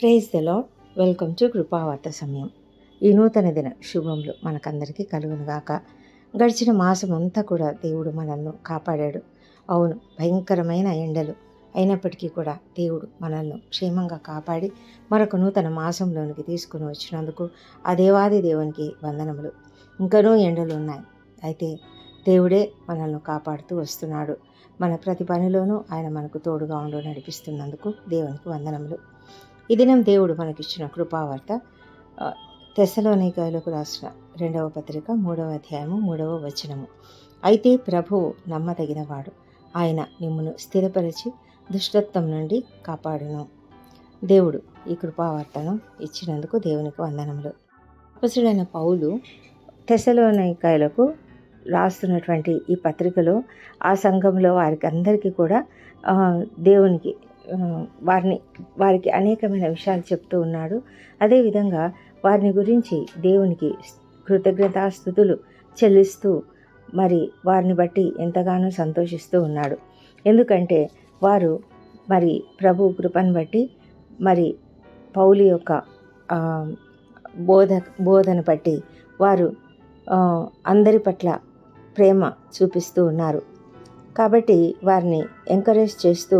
Praise the lord welcome to Krupavartha సమయం ఈ నూతన దిన శుభములు మనకందరికీ కలుగునుగాక గడిచిన మాసం అంతా కూడా దేవుడు మనల్ని కాపాడాడు. అవును భయంకరమైన ఎండలు అయినప్పటికీ కూడా దేవుడు మనల్ని క్షేమంగా కాపాడి మరొక నూతన మాసంలోనికి తీసుకుని వచ్చినందుకు ఆ దేవాది దేవునికి వందనములు. ఇంకనూ ఎండలు ఉన్నాయి. అయితే దేవుడే మనల్ని కాపాడుతూ వస్తున్నాడు. మన ప్రతి పనిలోనూ ఆయన మనకు తోడుగా ఉండు నడిపిస్తున్నందుకు దేవునికి వందనములు. ఈ దినం దేవుడు మనకిచ్చిన కృపావార్త తెసలోనికాయలకు రాసిన రెండవ పత్రిక మూడవ అధ్యాయము మూడవ వచనము. అయితే ప్రభువు నమ్మదగినవాడు. ఆయన మిమ్మను స్థిరపరిచి దుష్టత్వం నుండి కాపాడును. దేవుడు ఈ కృపావార్తను ఇచ్చినందుకు దేవునికి వందనములు. అపసుడైన పౌలు తెసలోనికాయలకు రాస్తున్నటువంటి ఈ పత్రికలో ఆ సంఘంలో వారికి అందరికీ కూడా దేవునికి వారిని వారికి అనేకమైన విషయాలు చెప్తూ ఉన్నాడు. అదేవిధంగా వారిని గురించి దేవునికి కృతజ్ఞతాస్థుతులు చెల్లిస్తూ మరి వారిని బట్టి ఎంతగానో సంతోషిస్తూ ఉన్నాడు. ఎందుకంటే వారు మరి ప్రభు కృపను బట్టి మరి పౌలి యొక్క బోధ బోధన బట్టి వారు అందరి పట్ల ప్రేమ చూపిస్తూ ఉన్నారు. కాబట్టి వారిని ఎంకరేజ్ చేస్తూ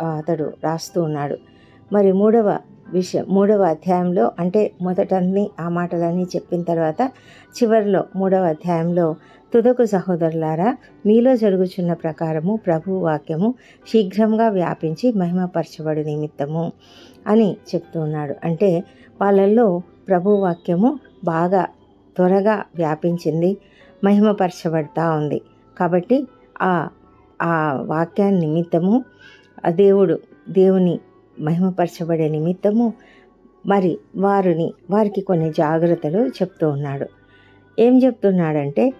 అతడు రాస్తూ ఉన్నాడు. మరి మూడవ విషయం మూడవ అధ్యాయంలో అంటే మొదటన్నీ ఆ మాటలన్నీ చెప్పిన తర్వాత చివరిలో మూడవ అధ్యాయంలో తుదకు సహోదరులారా మీలో జరుగుచున్న ప్రకారము ప్రభు వాక్యము శీఘ్రంగా వ్యాపించి మహిమపరచబడు నిమిత్తము అని చెప్తూ ఉన్నాడు. అంటే వాళ్ళల్లో ప్రభు వాక్యము బాగా త్వరగా వ్యాపించింది మహిమపరచబడతా ఉంది. కాబట్టి ఆ ఆ వాక్యాన్ని నిమిత్తము ఆ దేవుడు దేవుని మహిమపరచబడే నిమిత్తము మరి వారిని వారికి కొన్ని జాగ్రత్తలు చెప్తూ ఉన్నాడు. ఏం చెప్తున్నాడంటే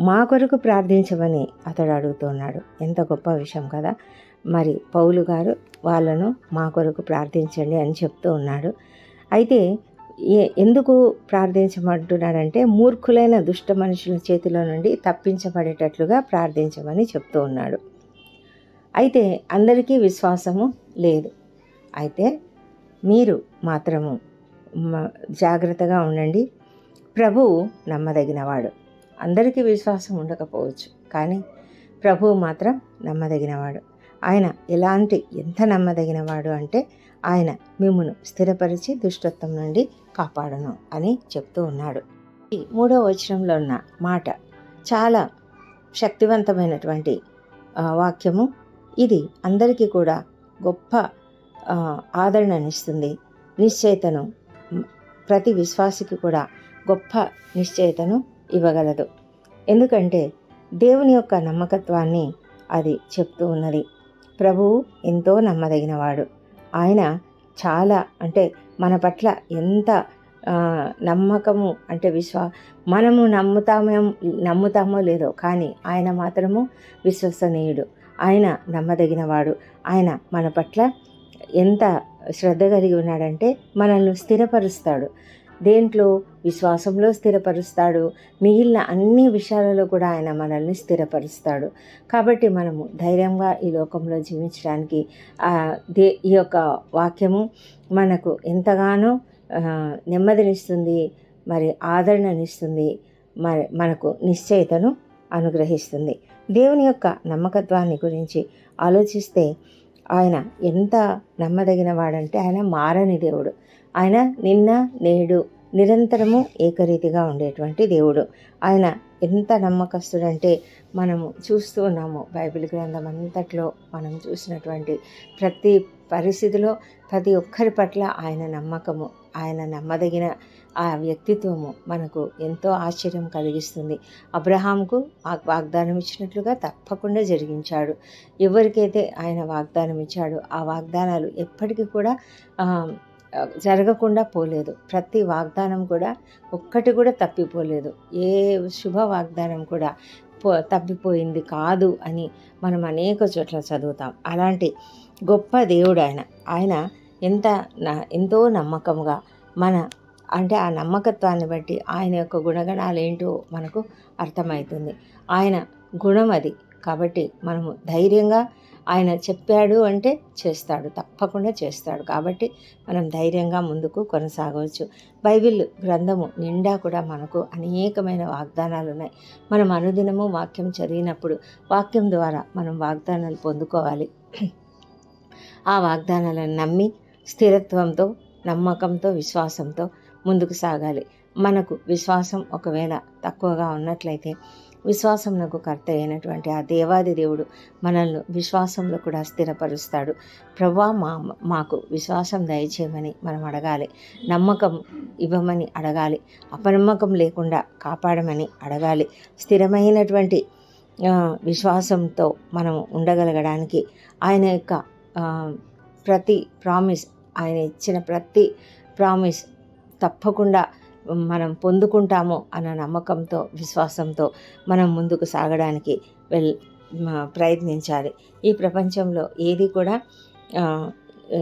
మా కొరకు ప్రార్థించమని అతడు అడుగుతున్నాడు. ఎంత గొప్ప విషయం కదా. మరి పౌలు గారు వాళ్ళను మా కొరకు ప్రార్థించండి అని చెప్తూ ఉన్నాడు. అయితే ఏ- ఎందుకు ప్రార్థించమంటున్నాడంటే మూర్ఖులైన దుష్ట మనుషుల చేతిలో నుండి తప్పించబడేటట్లుగా ప్రార్థించమని చెప్తూ ఉన్నాడు. అయితే అందరికీ విశ్వాసము లేదు. అయితే మీరు మాత్రము జాగ్రత్తగా ఉండండి. ప్రభువు నమ్మదగినవాడు. అందరికీ విశ్వాసం ఉండకపోవచ్చు. కానీ ప్రభువు మాత్రం నమ్మదగినవాడు. ఆయన ఎలాంటి ఎంత నమ్మదగినవాడు అంటే ఆయన మిమ్మును స్థిరపరిచి దుష్టత్వం నుండి కాపాడను అని చెప్తూ ఉన్నాడు. ఈ మూడో వచనంలో ఉన్న మాట చాలా శక్తివంతమైనటువంటి వాక్యము ఇది అందరికీ కూడా గొప్ప ఆదరణనిస్తుంది నిశ్చయితను ప్రతి విశ్వాసికి కూడా గొప్ప నిశ్చయితను ఇవ్వగలదు. ఎందుకంటే దేవుని యొక్క నమ్మకత్వాన్ని అది చెప్తూ ఉన్నది. ప్రభువు ఎంతో నమ్మదగినవాడు. ఆయన చాలా అంటే మన పట్ల ఎంత నమ్మకము అంటే విశ్వా మనము నమ్ముతామేం నమ్ముతామో లేదో కానీ ఆయన మాత్రము విశ్వసనీయుడు. ఆయన నమ్మదగినవాడు. ఆయన మన పట్ల ఎంత శ్రద్ధ కలిగి ఉన్నాడంటే మనల్ని స్థిరపరుస్తాడు. దేంట్లో విశ్వాసంలో స్థిరపరుస్తాడు. మిగిలిన అన్ని విషయాలలో కూడా ఆయన మనల్ని స్థిరపరుస్తాడు. కాబట్టి మనము ధైర్యంగా ఈ లోకంలో జీవించడానికి దే ఈ యొక్క వాక్యము మనకు ఎంతగానో నెమ్మదినిస్తుంది మరి ఆదరణనిస్తుంది మరి మనకు నిశ్చయితను అనుగ్రహిస్తుంది. దేవుని యొక్క నమ్మకత్వాన్ని గురించి ఆలోచిస్తే ఆయన ఎంత నమ్మదగిన వాడంటే ఆయన మారని దేవుడు. ఆయన నిన్న నేడు నిరంతరము ఏకరీతిగా ఉండేటువంటి దేవుడు. ఆయన ఎంత నమ్మకస్తుడంటే మనము చూస్తూ ఉన్నాము. బైబిల్ గ్రంథం అంతట్లో మనం చూసినటువంటి ప్రతి పరిస్థితిలో ప్రతి ఒక్కరి పట్ల ఆయన నమ్మకము ఆయన నమ్మదగిన ఆ వ్యక్తిత్వము మనకు ఎంతో ఆశ్చర్యం కలిగిస్తుంది. అబ్రహాంకు ఆ వాగ్దానం ఇచ్చినట్లుగా తప్పకుండా జరిగించాడు. ఎవరికైతే ఆయన వాగ్దానం ఇచ్చాడో ఆ వాగ్దానాలు ఎప్పటికీ కూడా జరగకుండా పోలేదు. ప్రతి వాగ్దానం కూడా ఒక్కటి కూడా తప్పిపోలేదు. ఏ శుభ వాగ్దానం కూడా పో తప్పిపోయింది కాదు అని మనం అనేక చోట్ల చదువుతాం. అలాంటి గొప్ప దేవుడు ఆయన. ఆయన ఎంత న- ఎంతో నమ్మకంగా మన అంటే ఆ నమ్మకత్వాన్ని బట్టి ఆయన యొక్క గుణగణాలు ఏంటో మనకు అర్థమవుతుంది. ఆయన గుణం అది. కాబట్టి మనము ధైర్యంగా ఆయన చెప్పాడు అంటే చేస్తాడు. తప్పకుండా చేస్తాడు. కాబట్టి మనం ధైర్యంగా ముందుకు కొనసాగవచ్చు. బైబిల్ గ్రంథము నిండా కూడా మనకు అనేకమైన వాగ్దానాలు ఉన్నాయి. మనం అనుదినము వాక్యం చదివినప్పుడు వాక్యం ద్వారా మనం వాగ్దానాలు పొందుకోవాలి. ఆ వాగ్దానాలను నమ్మి స్థిరత్వంతో నమ్మకంతో విశ్వాసంతో ముందుకు సాగాలి. మనకు విశ్వాసం ఒకవేళ తక్కువగా ఉన్నట్లయితే విశ్వాసంకు కర్త అయినటువంటి ఆ దేవాది దేవుడు మనల్ని విశ్వాసంలో కూడా స్థిరపరుస్తాడు. ప్రభా మా మాకు విశ్వాసం దయచేయమని మనం అడగాలి. నమ్మకం ఇవ్వమని అడగాలి. అపనమ్మకం లేకుండా కాపాడమని అడగాలి. స్థిరమైనటువంటి విశ్వాసంతో మనం ఉండగలగడానికి ఆయన యొక్క ప్రతి ప్రామిస్ ఆయన ఇచ్చిన ప్రతి ప్రామిస్ తప్పకుండా మనం పొందుకుంటాము అన్న నమ్మకంతో విశ్వాసంతో మనం ముందుకు సాగడానికి వెల్ ప్రయత్నించాలి. ఈ ప్రపంచంలో ఏది కూడా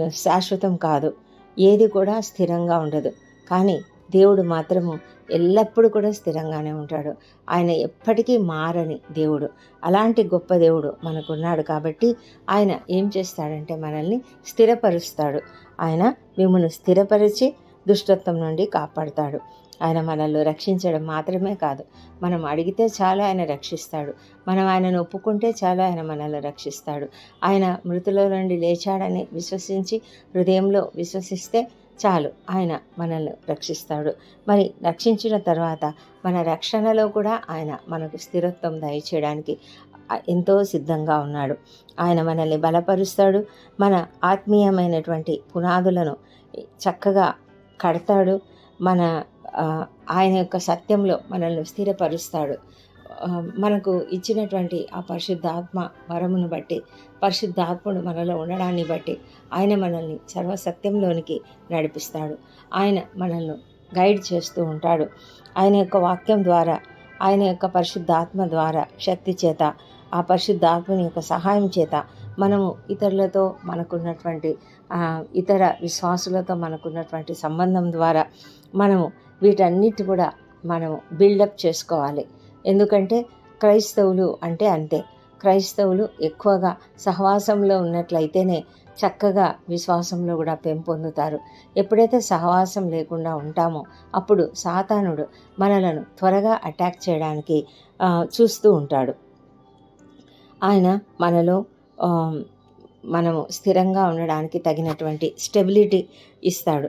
శాశ్వతం కాదు. ఏది కూడా స్థిరంగా ఉండదు. కానీ దేవుడు మాత్రము ఎల్లప్పుడూ కూడా స్థిరంగానే ఉంటాడు. ఆయన ఎప్పటికీ మారని దేవుడు. అలాంటి గొప్ప దేవుడు మనకున్నాడు కాబట్టి ఆయన ఏం చేస్తాడంటే మనల్ని స్థిరపరుస్తాడు. ఆయన మిమ్మల్ని స్థిరపరిచి దుష్టత్వం నుండి కాపాడుతాడు. ఆయన మనల్ని రక్షించడం మాత్రమే కాదు మనం అడిగితే చాలా ఆయన రక్షిస్తాడు. మనం ఆయనను ఒప్పుకుంటే చాలా ఆయన మనల్ని రక్షిస్తాడు. ఆయన మృతుల నుండి లేచాడని విశ్వసించి హృదయంలో విశ్వసిస్తే చాలు ఆయన మనల్ని రక్షిస్తాడు. మరి రక్షించిన తర్వాత మన రక్షణలో కూడా ఆయన మనకు స్థిరత్వం దయచేయడానికి ఎంతో సిద్ధంగా ఉన్నాడు. ఆయన మనల్ని బలపరుస్తాడు. మన ఆత్మీయమైనటువంటి పునాదులను చక్కగా కడతాడు. మన ఆయన యొక్క సత్యంలో మనల్ని స్థిరపరుస్తాడు. మనకు ఇచ్చినటువంటి ఆ పరిశుద్ధాత్మ వరమును బట్టి పరిశుద్ధాత్ముడు మనలో ఉండడాన్ని బట్టి ఆయన మనల్ని సర్వసత్యంలోనికి నడిపిస్తాడు. ఆయన మనల్ని గైడ్ చేస్తూ ఉంటాడు. ఆయన యొక్క వాక్యం ద్వారా ఆయన యొక్క పరిశుద్ధాత్మ ద్వారా శక్తి చేత ఆ పరిశుద్ధాత్మని యొక్క సహాయం చేత మనము ఇతరులతో మనకున్నటువంటి ఇతర విశ్వాసులతో మనకున్నటువంటి సంబంధం ద్వారా మనము వీటన్నిటి కూడా మనము బిల్డప్ చేసుకోవాలి. ఎందుకంటే క్రైస్తవులు అంటే అంతే. క్రైస్తవులు ఎక్కువగా సహవాసంలో ఉన్నట్లయితేనే చక్కగా విశ్వాసంలో కూడా పెంపొందుతారు. ఎప్పుడైతే సహవాసం లేకుండా ఉంటామో అప్పుడు సాతానుడు మనలను త్వరగా అటాక్ చేయడానికి చూస్తూ ఉంటాడు. ఆయన మనలో మనము స్థిరంగా ఉండడానికి తగినటువంటి స్టెబిలిటీ ఇస్తాడు.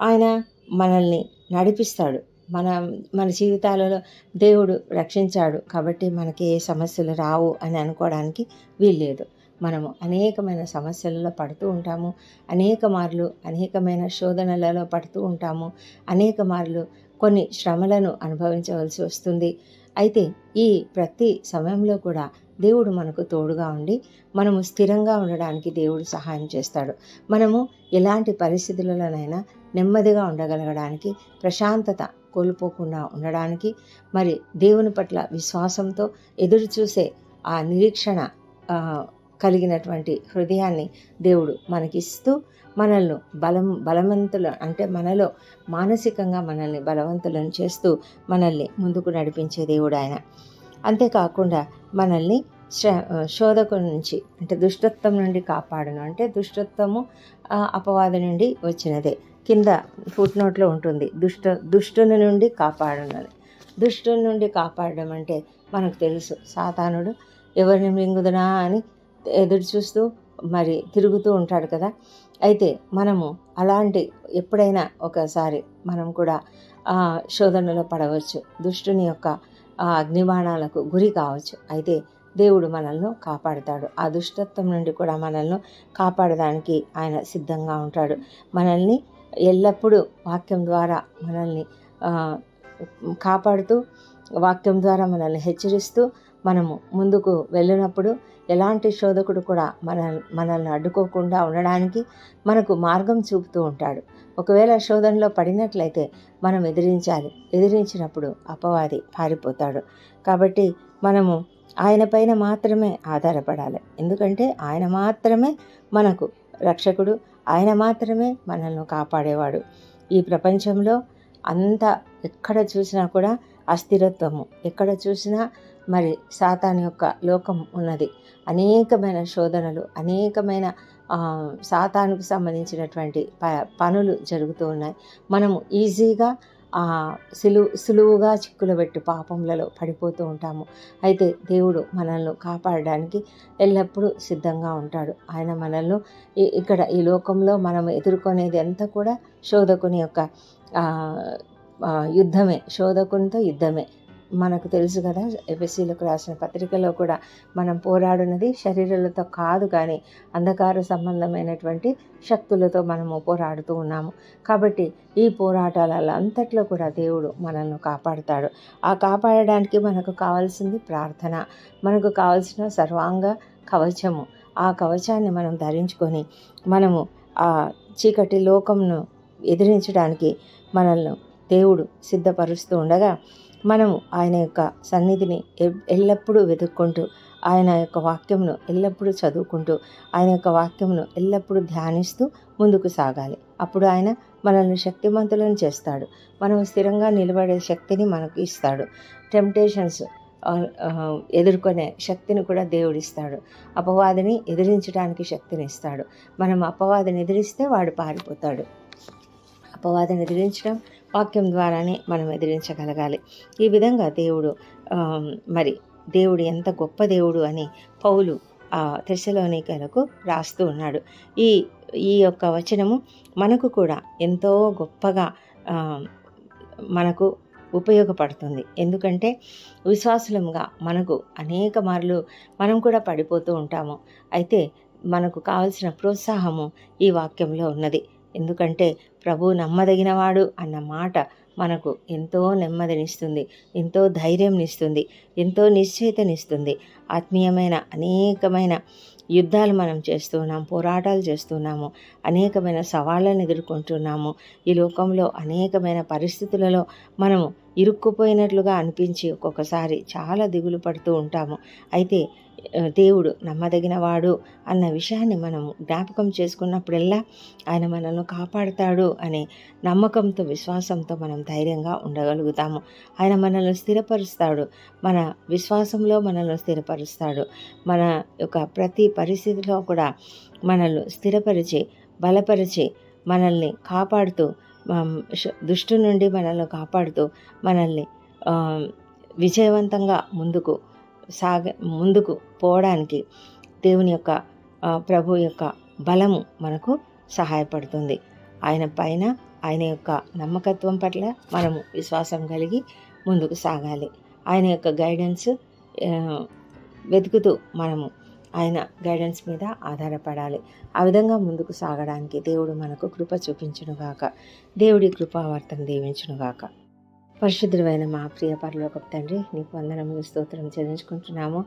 ఆయన మనల్ని నడిపిస్తాడు. మన మన జీవితాలలో దేవుడు రక్షించాడు కాబట్టి మనకి ఏ సమస్యలు రావు అని అనుకోవడానికి వీల్లేదు. మనము అనేకమైన సమస్యలలో పడుతూ ఉంటాము. అనేక మార్లు అనేకమైన శోధనలలో పడుతూ ఉంటాము. అనేక మార్లు కొన్ని శ్రమలను అనుభవించవలసి వస్తుంది. అయితే ఈ ప్రతి సమయంలో కూడా దేవుడు మనకు తోడుగా ఉండి మనము స్థిరంగా ఉండడానికి దేవుడు సహాయం చేస్తాడు. మనము ఎలాంటి పరిస్థితులలోనైనా నెమ్మదిగా ఉండగలగడానికి ప్రశాంతత కోల్పోకుండా ఉండడానికి మరి దేవుని పట్ల విశ్వాసంతో ఎదురు చూసే ఆ నిరీక్షణ కలిగినటువంటి హృదయాన్ని దేవుడు మనకిస్తూ మనల్ని బలం బలవంతులు అంటే మనలో మానసికంగా మనల్ని బలవంతులను చేస్తూ మనల్ని ముందుకు నడిపించే దేవుడు ఆయన. అంతేకాకుండా మనల్ని శోధకు నుంచి అంటే దుష్టత్వం నుండి కాపాడను. అంటే దుష్టత్వము అపవాద నుండి వచ్చినదే. కింద ఫుట్ నోట్లో ఉంటుంది దుష్ట దుష్టుని నుండి కాపాడనని దుష్టుని నుండి కాపాడడం అంటే మనకు తెలుసు సాతానుడు ఎవరిని మింగుదనా అని ఎదురు చూస్తూ మరి తిరుగుతూ ఉంటాడు కదా. అయితే మనము అలాంటి ఎప్పుడైనా ఒకసారి మనం కూడా శోధనలో పడవచ్చు. దుష్టుని యొక్క అగ్నిబాణాలకు గురి కావచ్చు. అయితే దేవుడు మనల్ని కాపాడుతాడు. ఆ దుష్టత్వం నుండి కూడా మనల్ని కాపాడడానికి ఆయన సిద్ధంగా ఉంటాడు. మనల్ని ఎల్లప్పుడూ వాక్యం ద్వారా మనల్ని కాపాడుతూ వాక్యం ద్వారా మనల్ని హెచ్చరిస్తూ మనము ముందుకు వెళ్ళినప్పుడు ఎలాంటి శోధకుడు కూడా మన మనల్ని అడ్డుకోకుండా ఉండడానికి మనకు మార్గం చూపుతూ ఉంటాడు. ఒకవేళ శోధనలో పడినట్లయితే మనం ఎదిరించాలి. ఎదిరించినప్పుడు అపవాది పారిపోతాడు. కాబట్టి మనము ఆయన పైన మాత్రమే ఆధారపడాలి. ఎందుకంటే ఆయన మాత్రమే మనకు రక్షకుడు. ఆయన మాత్రమే మనల్ని కాపాడేవాడు. ఈ ప్రపంచంలో అంత ఎక్కడ చూసినా కూడా అస్థిరత్వము. ఎక్కడ చూసినా మరి సాతాన్ యొక్క లోకం ఉన్నది. అనేకమైన శోధనలు అనేకమైన సాతానుకు సంబంధించినటువంటి ప పనులు జరుగుతూ ఉన్నాయి. మనము ఈజీగా ఆ, సులువు సులువుగా చిక్కులు పెట్టి పాపములలో పడిపోతూ ఉంటాము. అయితే దేవుడు మనల్ని కాపాడడానికి ఎల్లప్పుడూ సిద్ధంగా ఉంటాడు. ఆయన మనల్ని ఈ- ఇక్కడ ఈ లోకంలో మనం ఎదుర్కొనేది అంతా కూడా శోధకుని యొక్క యుద్ధమే. శోధకునితో యుద్ధమే. మనకు తెలుసు కదా ఎఫ్ఎస్సీలకు రాసిన పత్రికలో కూడా మనం పోరాడున్నది శరీరాలతో కాదు కానీ అంధకార సంబంధమైనటువంటి శక్తులతో మనము పోరాడుతూ ఉన్నాము. కాబట్టి ఈ పోరాటాల అంతట్లో కూడా దేవుడు మనల్ని కాపాడుతాడు. ఆ కాపాడడానికి మనకు కావాల్సింది ప్రార్థన. మనకు కావాల్సిన సర్వాంగ కవచము. ఆ కవచాన్ని మనం ధరించుకొని మనము ఆ చీకటి లోకంను ఎదిరించడానికి మనల్ని దేవుడు సిద్ధపరుస్తూ ఉండగా మనము ఆయన యొక్క సన్నిధిని ఎల్లప్పుడూ వెతుక్కుంటూ ఆయన యొక్క వాక్యమును ఎల్లప్పుడూ చదువుకుంటూ ఆయన యొక్క వాక్యమును ఎల్లప్పుడూ ధ్యానిస్తూ ముందుకు సాగాలి. అప్పుడు ఆయన మనల్ని శక్తిమంతులను చేస్తాడు. మనం స్థిరంగా నిలబడే శక్తిని మనకు ఇస్తాడు. టెంప్టేషన్స్ ఎదుర్కొనే శక్తిని కూడా దేవుడిస్తాడు అపవాదిని ఎదిరించడానికి శక్తిని ఇస్తాడు. మనం అపవాదిని ఎదిరిస్తే వాడు పారిపోతాడు. అపవాదిని ఎదిరించడం వాక్యం ద్వారానే మనం ఎదిరించగలగాలి. ఈ విధంగా దేవుడు మరి దేవుడు ఎంత గొప్ప దేవుడు అని పౌలు ఆ తెశలోనికలకు రాస్తూ ఉన్నాడు. ఈ ఈ యొక్క వచనము మనకు కూడా ఎంతో గొప్పగా మనకు ఉపయోగపడుతుంది. ఎందుకంటే విశ్వాసులంగా మనకు అనేక మార్లు మనం కూడా పడిపోతూ ఉంటాము. అయితే మనకు కావలసిన ప్రోత్సాహము ఈ వాక్యంలో ఉన్నది. ఎందుకంటే ప్రభు నమ్మదగినవాడు అన్న మాట మనకు ఎంతో నెమ్మదినిస్తుంది ఎంతో ధైర్యంనిస్తుంది ఎంతో నిశ్చయితనిస్తుంది ఆత్మీయమైన అనేకమైన యుద్ధాలు మనం చేస్తున్నాం పోరాటాలు చేస్తున్నాము అనేకమైన సవాళ్ళను ఎదుర్కొంటున్నాము ఈ లోకంలో అనేకమైన పరిస్థితులలో మనము ఇరుక్కుపోయినట్లుగా అనిపించి ఒక్కొక్కసారి చాలా దిగులు పడుతూ ఉంటాము. అయితే దేవుడు నమ్మదగినవాడు అన్న విషయాన్ని మనం జ్ఞాపకం చేసుకున్నప్పుడల్లా ఆయన మనల్ని కాపాడుతాడు అనే నమ్మకంతో విశ్వాసంతో మనం ధైర్యంగా ఉండగలుగుతాము. ఆయన మనల్ని స్థిరపరుస్తాడు. మన విశ్వాసంలో మనల్ని స్థిరపరుస్తాడు. మన యొక్క ప్రతి పరిస్థితిలో కూడా మనల్ని స్థిరపరిచి బలపరిచి మనల్ని కాపాడుతూ దుష్టు నుండి మనల్ని కాపాడుతూ మనల్ని విజయవంతంగా ముందుకు సాగ ముందుకు పోవడానికి దేవుని యొక్క ప్రభు యొక్క బలము మనకు సహాయపడుతుంది. ఆయన పైన ఆయన యొక్క నమ్మకత్వం పట్ల మనము విశ్వాసం కలిగి ముందుకు సాగాలి. ఆయన యొక్క గైడెన్స్ వెతుకుతూ మనము ఆయన గైడెన్స్ మీద ఆధారపడాలి. ఆ విధంగా ముందుకు సాగడానికి దేవుడు మనకు కృప చూపించునుగాక. దేవుడి కృపావర్తన దీవించునుగాక. పరిశుద్ధుడైన మా ప్రియ పరలోకపు తండ్రి నీకు వందనములు స్తోత్రం చెల్లించుకుంటున్నాము.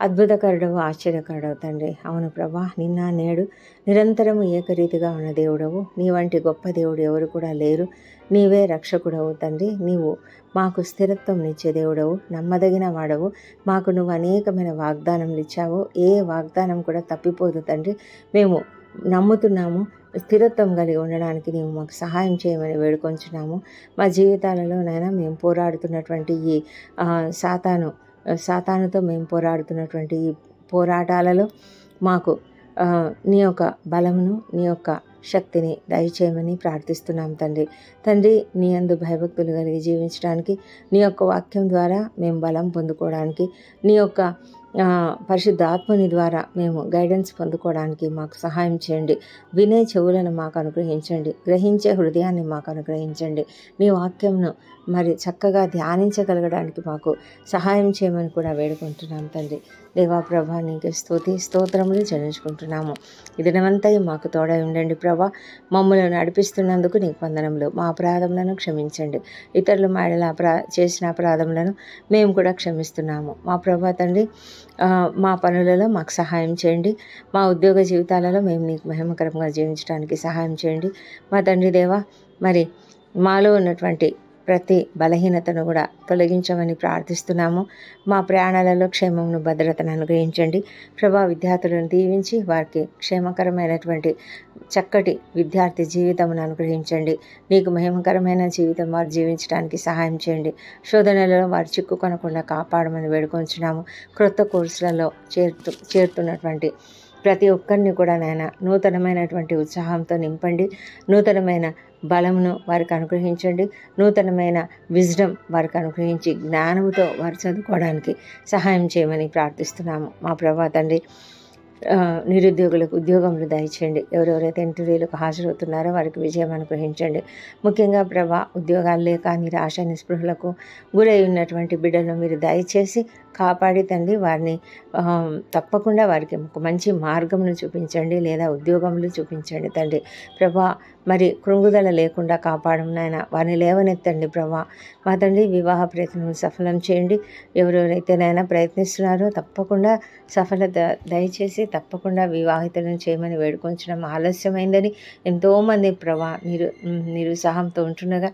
అద్భుతకరుడవు ఆశ్చర్యకరుడవు తండ్రి. అవును ప్రభా నిన్న నేడు నిరంతరము ఏకరీతిగా ఉన్న దేవుడవు. నీ వంటి గొప్ప దేవుడు ఎవరు కూడా లేరు. నీవే రక్షకుడవు తండ్రి. నీవు మాకు స్థిరత్వం ఇచ్చే దేవుడవు. నమ్మదగిన వాడవు. మాకు నువ్వు అనేకమైన వాగ్దానములు ఇచ్చావు. ఏ వాగ్దానం కూడా తప్పిపోదు తండ్రి. మేము నమ్ముతున్నాము. స్థిరత్వం కలిగి ఉండడానికి నీవు మాకు సహాయం చేయమని వేడుకొంచున్నాము. మా జీవితాలలో నైనా మేము పోరాడుతున్నటువంటి ఈ సాతాను సాతానుతో మేము పోరాడుతున్నటువంటి ఈ పోరాటాలలో మాకు నీ యొక్క బలమును నీ యొక్క శక్తిని దయచేయమని ప్రార్థిస్తున్నాం తండ్రి. తండ్రి నీ అందు భయభక్తులు కలిగి జీవించడానికి నీ యొక్క వాక్యం ద్వారా మేము బలం పొందుకోవడానికి నీ యొక్క పరిశుద్ధ ఆత్మని ద్వారా మేము గైడెన్స్ పొందుకోవడానికి మాకు సహాయం చేయండి. వినే చెవులను మాకు అనుగ్రహించండి. గ్రహించే హృదయాన్ని మాకు అనుగ్రహించండి. మీ వాక్యంను మరి చక్కగా ధ్యానించగలగడానికి మాకు సహాయం చేయమని కూడా వేడుకుంటున్నాం తండ్రి. దేవా ప్రభా నీకు స్తుతి స్తోత్రములు చెల్లించుకుంటున్నాము. ఈ దినమంతా మాకు తోడై ఉండండి ప్రభా. మమ్మల్ని నడిపిస్తున్నందుకు నీకు వందనములు. మా అపరాధములను క్షమించండి. ఇతరులు మా అపరా చేసిన అపరాధములను మేము కూడా క్షమిస్తున్నాము. మా ప్రభా తండ్రి మా పనులలో మాకు సహాయం చేయండి. మా ఉద్యోగ జీవితాలలో మేము నీకు మహిమకరంగా జీవించడానికి సహాయం చేయండి. మా తండ్రి దేవా మరి మాలో ఉన్నటువంటి ప్రతి బలహీనతను కూడా తొలగించమని ప్రార్థిస్తున్నాము. మా ప్రయాణాలలో క్షేమమును భద్రతను అనుగ్రహించండి. ప్రభా విద్యార్థులను దీవించి వారికి క్షేమకరమైనటువంటి చక్కటి విద్యార్థి జీవితమును అనుగ్రహించండి. నీకు మహిమకరమైన జీవితం వారు జీవించడానికి సహాయం చేయండి. శోధనలలో వారు చిక్కుకొనకుండా కాపాడమని వేడుకొంచున్నాము. క్రొత్త కోర్సులలో చేరుతు చేరుతున్నటువంటి ప్రతి ఒక్కరిని కూడా నాయన నూతనమైనటువంటి ఉత్సాహంతో నింపండి. నూతనమైన బలమును వారికి అనుగ్రహించండి. నూతనమైన విజ్డమ్ వారికి అనుగ్రహించి జ్ఞానముతో వారు చదువుకోవడానికి సహాయం చేయమని ప్రార్థిస్తున్నాము. మా ప్రభా తండ్రి నిరుద్యోగులకు ఉద్యోగములు దయచేయండి ఎవరెవరైతే ఇంటర్వ్యూలకు హాజరవుతున్నారో వారికి విజయం అనుగ్రహించండి. ముఖ్యంగా ప్రభా ఉద్యోగాలు లేక నిరాశ నిస్పృహలకు గురై ఉన్నటువంటి బిడ్డలను మీరు దయచేసి కాపాడి తండ్రి వారిని తప్పకుండా వారికి ఒక మంచి మార్గమును చూపించండి లేదా ఉద్యోగములు చూపించండి తండ్రి. ప్రభా మరి కృంగుదల లేకుండా కాపాడం నాయన వారిని లేవనెత్తండి ప్రభా. మా తండ్రి వివాహ ప్రయత్నం సఫలం చేయండి. ఎవరెవరైతే నాయన ప్రయత్నిస్తున్నారో తప్పకుండా సఫలత దయచేసి తప్పకుండా వివాహితులను చేయమని వేడుకొంచడం ఆలస్యమైందని ఎంతోమంది ప్రభా నిరు నిరుత్సాహంతో ఉంటుండగా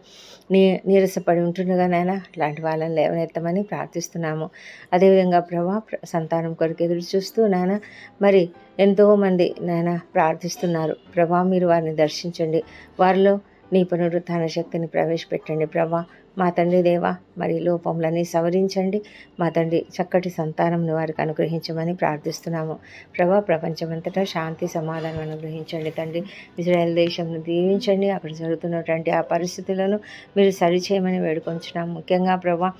నీ నీరసపడి ఉంటుండగా నాయన అలాంటి వాళ్ళని లేవనెత్తమని ప్రార్థిస్తున్నాము. అదేవిధంగా ప్రభా సంతానం కొరకు ఎదురు చూస్తూ నాయన మరి ఎంతోమంది నాయన ప్రార్థిస్తున్నారు. ప్రభా మీరు వారిని దర్శించండి. వారిలో నీ పునరుత్థాన శక్తిని ప్రవేశపెట్టండి. ప్రభా మా తండ్రి దేవా మరి లోపములన్నీ సవరించండి. మా తండ్రి చక్కటి సంతానంను వారికి అనుగ్రహించమని ప్రార్థిస్తున్నాము. ప్రభా ప్రపంచమంతటా శాంతి సమాధానం అనుగ్రహించండి తండ్రి. ఇజ్రాయెల్ దేశంను దీవించండి. అక్కడ జరుగుతున్నటువంటి ఆ పరిస్థితులను మీరు సరిచేయమని వేడుకొంచున్నాము. ముఖ్యంగా ప్రభా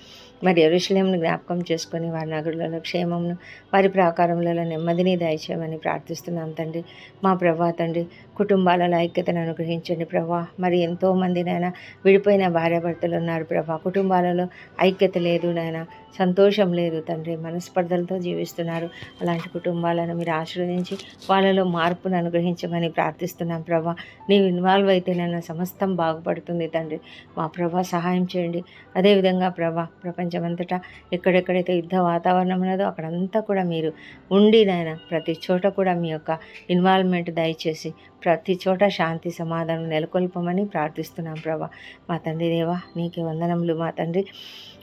మరి ఎరుషలేంను జ్ఞాపకం చేసుకొని వారి నగరులలో క్షేమమును వారి ప్రాకారములలో నెమ్మదిని దయచేయమని ప్రార్థిస్తున్నాం తండ్రి. మా ప్రభా తండ్రి కుటుంబాలలో ఐక్యతను అనుగ్రహించండి ప్రభా. మరి ఎంతోమంది నాయన విడిపోయిన భార్యాభర్తలు ఉన్నారు ప్రభా. కుటుంబాలలో ఐక్యత లేదు నాయన. సంతోషం లేదు తండ్రి. మనస్పర్ధలతో జీవిస్తున్నారు. అలాంటి కుటుంబాలను మీరు ఆశీర్వదించి వాళ్ళలో మార్పును అనుగ్రహించమని ప్రార్థిస్తున్నాం ప్రభా. నీవు ఇన్వాల్వ్ అయితే నన్ను సమస్తం బాగుపడుతుంది తండ్రి. మా ప్రభా సహాయం చేయండి. అదేవిధంగా ప్రభా ప్రపంచమంతటా ఎక్కడెక్కడైతే యుద్ధ వాతావరణం ఉన్నదో అక్కడంతా కూడా మీరు ఉండి నాయన ప్రతి చోట కూడా మీ యొక్క ఇన్వాల్వ్మెంట్ దయచేసి ప్రతి చోట శాంతి సమాధానం నెలకొల్పమని ప్రార్థిస్తున్నాం ప్రభా. మా తండ్రి దేవా నీకే వందనములు. మా తండ్రి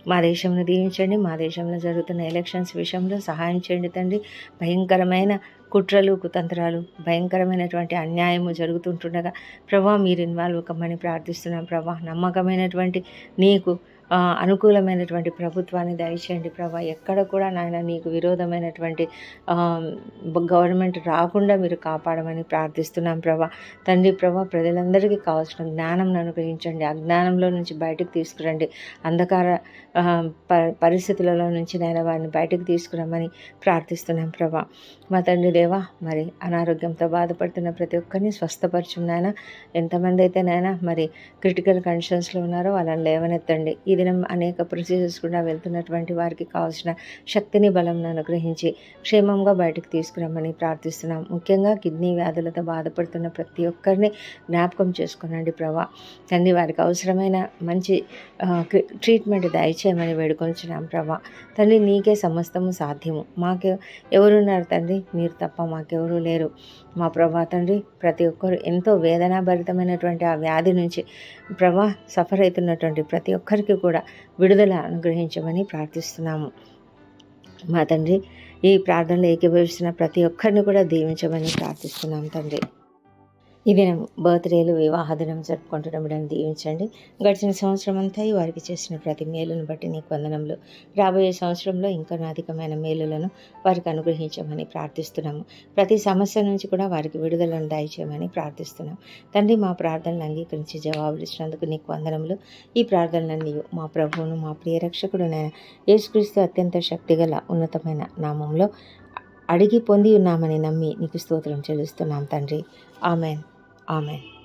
మా దేశంలో దీవించండి. మా దేశంలో జరుగుతున్న ఎలక్షన్స్ విషయంలో సహాయం చేయండి తండ్రి. భయంకరమైన కుట్రలు కుతంత్రాలు భయంకరమైనటువంటి అన్యాయము జరుగుతుంటుండగా ప్రభా మీరు ఇన్వాల్వ్ కమ్మని ప్రార్థిస్తున్నాం ప్రభా. నమ్మకమైనటువంటి నీకు అనుకూలమైనటువంటి ప్రభుత్వాన్ని దయచేయండి ప్రభా. ఎక్కడ కూడా నాయన నీకు విరోధమైనటువంటి గవర్నమెంట్ రాకుండా మీరు కాపాడమని ప్రార్థిస్తున్నాం ప్రభా. తండ్రి ప్రభా ప్రజలందరికీ కావాల్సిన జ్ఞానం అనుగ్రహించండి. అజ్ఞానంలో నుంచి బయటకు తీసుకురండి. అంధకార పరిస్థితులలో నుంచి నేను వారిని బయటకు తీసుకురమ్మని ప్రార్థిస్తున్నాం ప్రభా. మా తండ్రి దేవా మరి అనారోగ్యంతో బాధపడుతున్న ప్రతి ఒక్కరిని స్వస్థపరచున్నాయన ఎంతమంది అయితే నాయన మరి క్రిటికల్ కండిషన్స్లో ఉన్నారో వాళ్ళని లేవనెత్తండి. ఇది ప్రతిదినం అనేక ప్రొసీజర్స్ కూడా వెళ్తున్నటువంటి వారికి కావాల్సిన శక్తిని బలం అనుగ్రహించి క్షేమంగా బయటకు తీసుకురమ్మని ప్రార్థిస్తున్నాం. ముఖ్యంగా కిడ్నీ వ్యాధులతో బాధపడుతున్న ప్రతి ఒక్కరిని జ్ఞాపకం చేసుకునండి ప్రభా. తండ్రి వారికి అవసరమైన మంచి ట్రీట్మెంట్ దయచేయమని వేడుకొంచున్నాం ప్రభా. తండ్రి నీకే సమస్తము సాధ్యము. మాకు ఎవరున్నారు తండ్రి? మీరు తప్ప మాకెవరూ లేరు. మా ప్రభా తండ్రి ప్రతి ఒక్కరు ఎంతో వేదనాభరితమైనటువంటి ఆ వ్యాధి నుంచి ప్రభా సఫర్ అవుతున్నటువంటి ప్రతి ఒక్కరికి కూడా విడుదల అనుగ్రహించమని ప్రార్థిస్తున్నాము. మా తండ్రి ఈ ప్రార్థనలో ఏకీభవిస్తున్న ప్రతి ఒక్కరిని కూడా దీవించమని ప్రార్థిస్తున్నాం తండ్రి. ఈ దినం బర్త్డేలు వివాహ దినం జరుపుకుంటున్న దీవించండి. గడిచిన సంవత్సరం అంతా వారికి చేసిన ప్రతి మేలును బట్టి నీకు వందనంలో రాబోయే సంవత్సరంలో ఇంకా అధికమైన మేలులను వారికి అనుగ్రహించమని ప్రార్థిస్తున్నాము. ప్రతి సమస్య నుంచి కూడా వారికి విడుదలను దయచేయమని ప్రార్థిస్తున్నాం తండ్రి మా ప్రార్థనలు అంగీకరించి జవాబులు ఇచ్చినందుకు నీకు వందనములు. ఈ ప్రార్థనలన్నీ మా ప్రభువును మా ప్రియ రక్షకుడు నేను యేసుక్రీస్తు అత్యంత శక్తిగల ఉన్నతమైన నామంలో అడిగి పొంది ఉన్నామని నమ్మి నీకు స్తోత్రం చెల్లిస్తున్నాం తండ్రి. ఆమెన్. Amen.